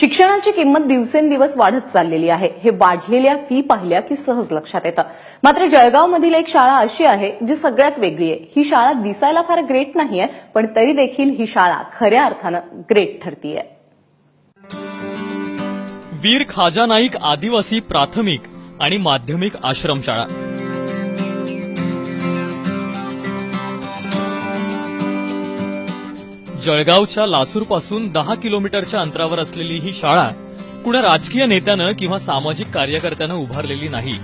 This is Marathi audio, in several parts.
शिक्षणाची किंमत दिवसेंदिवस वाढत चाललेली आहे. हे वाढलेल्या फी पाहिल्या की सहज लक्षात येतं. मात्र जळगावमधील एक शाळा अशी आहे जी सगळ्यात वेगळी आहे. ही शाळा दिसायला फार ग्रेट नाहीये पण तरी देखील ही शाळा खऱ्या अर्थानं ग्रेट ठरतीये. वीर खाजा नाईक आदिवासी प्राथमिक आणि माध्यमिक आश्रमशाळा. जळगावच्या लासूरपासून दहा किलोमीटरच्या अंतरावर असलेली ही शाळा कुणा राजकीय नेत्यानं किंवा सामाजिक कार्यकर्त्यानं उभारलेली नाही.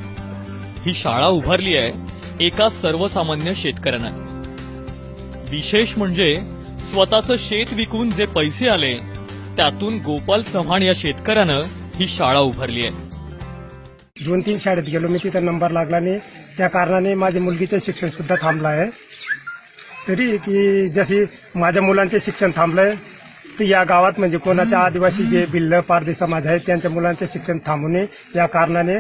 ही शाळा उभारली आहे एका सर्वसामान्य शेतकऱ्यानं. विशेष म्हणजे स्वतःचं शेत विकून जे पैसे आले त्यातून गोपाल चव्हाण या शेतकऱ्यानं ही शाळा उभारली आहे. दोन तीन शाळेत गेलो. मी तिथं नंबर लागला नाही. त्या कारणाने माझ्या मुलगीचं शिक्षण सुद्धा थांबलं आहे. तरी की जशी माझ्या मुलांचे शिक्षण थांबलंय तर या गावात म्हणजे कोणाच्या आदिवासी जे भिल्ल पारधी समाज आहे त्यांच्या मुलांचे शिक्षण थांबू नये. या कारणाने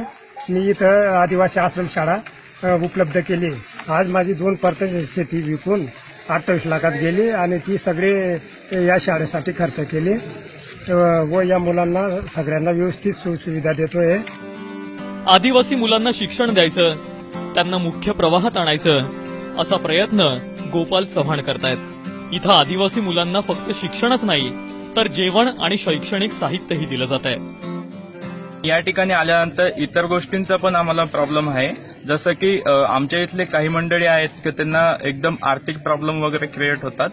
मी इथं आदिवासी आश्रमशाळा अ, उपलब्ध केली. आज माझी दोन परत शेती विकून अठ्ठावीस लाखात गेली आणि ती सगळे या शाळेसाठी खर्च केली. व या मुलांना सगळ्यांना व्यवस्थित सुविधा देतोय. आदिवासी मुलांना शिक्षण द्यायचं त्यांना मुख्य प्रवाहात आणायचं असा प्रयत्न गोपाल चव्हाण करतायत. इथं आदिवासी मुलांना फक्त शिक्षणच नाही तर जेवण आणि शैक्षणिक साहित्यही दिलं जात आहे या ठिकाणी आल्यानंतर इतर गोष्टींचा पण आम्हाला प्रॉब्लेम आहे. जसं की आमच्या इथले काही मंडळी आहेत की त्यांना एकदम आर्थिक प्रॉब्लेम वगैरे क्रिएट होतात.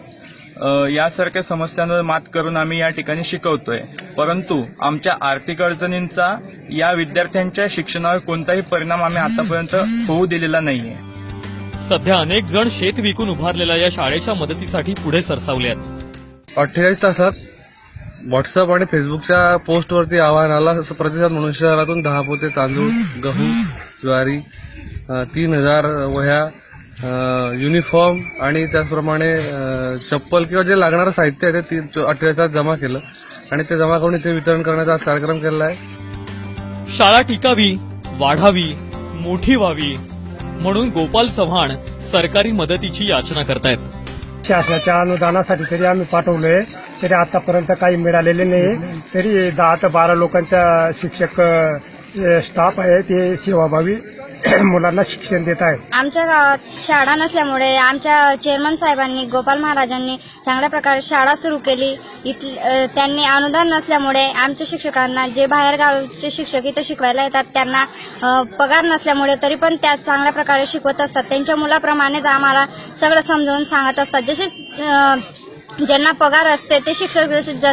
यासारख्या समस्यांवर मात करून आम्ही या ठिकाणी शिकवतोय. परंतु आमच्या आर्थिक अडचणींचा या विद्यार्थ्यांच्या शिक्षणावर कोणताही परिणाम आम्ही आतापर्यंत होऊ दिलेला नाहीये. सध्या अनेक जण शेत विकून उभारलेल्या या शाळेच्या मदतीसाठी पुढे सरसावले आहेत. अठ्ठेचाळीस तासात व्हॉट्सअप आणि फेसबुकच्या पोस्टवरती आवाहन आला प्रतिसाद म्हणून शहरातून दहा पोते तांदूळ गहू ज्वारी तीन हजार वह्या युनिफॉर्म आणि त्याचप्रमाणे चप्पल किंवा जे लागणारं साहित्य आहे ते ती- चो- अठ्ठेचाळीस तास जमा केलं आणि ते जमा करून इथे वितरण करण्याचा आज कार्यक्रम केलेला आहे. शाळा टिकावी वाढावी मोठी व्हावी म्हणून गोपाल चव्हाण सरकारी मदतीची याचना करतायत. शासनाच्या अनुदानासाठी तरी आम्ही पाठवलोय तरी आतापर्यंत काही मिळालेले नाही. तरी दहा ते बारा लोकांच्या शिक्षक अ, स्टाफ आहे ते सेवाभावी मुलांना शिक्षण देत आहे. आमच्या गावात शाळा नसल्यामुळे आमच्या चेअरमन साहेबांनी गोपाल महाराजांनी चांगल्या प्रकारे शाळा सुरू केली. इथ त्यांनी अनुदान नसल्यामुळे आमच्या शिक्षकांना जे बाहेर गावचे शिक्षक इथं शिकवायला येतात त्यांना पगार नसल्यामुळे तरी पण त्या चांगल्या प्रकारे शिकवत असतात. त्यांच्या मुलाप्रमाणेच आम्हाला सगळं समजावून सांगत असतात. जसे ज्यांना पगार असते ते शिक्षक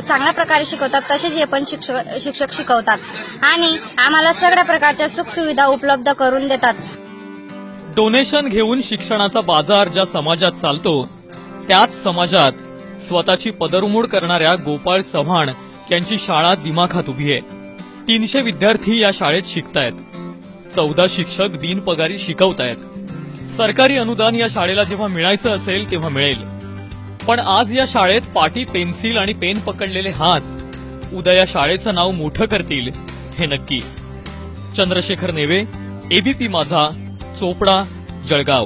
चांगल्या प्रकारे शिकवतात तसेच हे पण शिक्षक शिक्षक शिकवतात. आणि आम्हाला सगळ्या प्रकारच्या सुखसुविधा उपलब्ध करून देतात. डोनेशन घेऊन शिक्षणाचा बाजार ज्या समाजात चालतो त्याच समाजात स्वतःची पदरमोड करणाऱ्या गोपाळ चव्हाण यांची शाळा दिमाखात उभी आहे. तीनशे विद्यार्थी या शाळेत शिकतायत. चौदा शिक्षक बिनपगारी शिकवतायत. सरकारी अनुदान या शाळेला जेव्हा मिळायचं असेल तेव्हा मिळेल. पण आज या शाळेत पाटी पेन्सिल आणि पेन पकडलेले हात. उद्या या शाळेचं नाव मोठं करतील हे नक्की. चंद्रशेखर नेवे एबीपी माझा चोपडा जळगाव.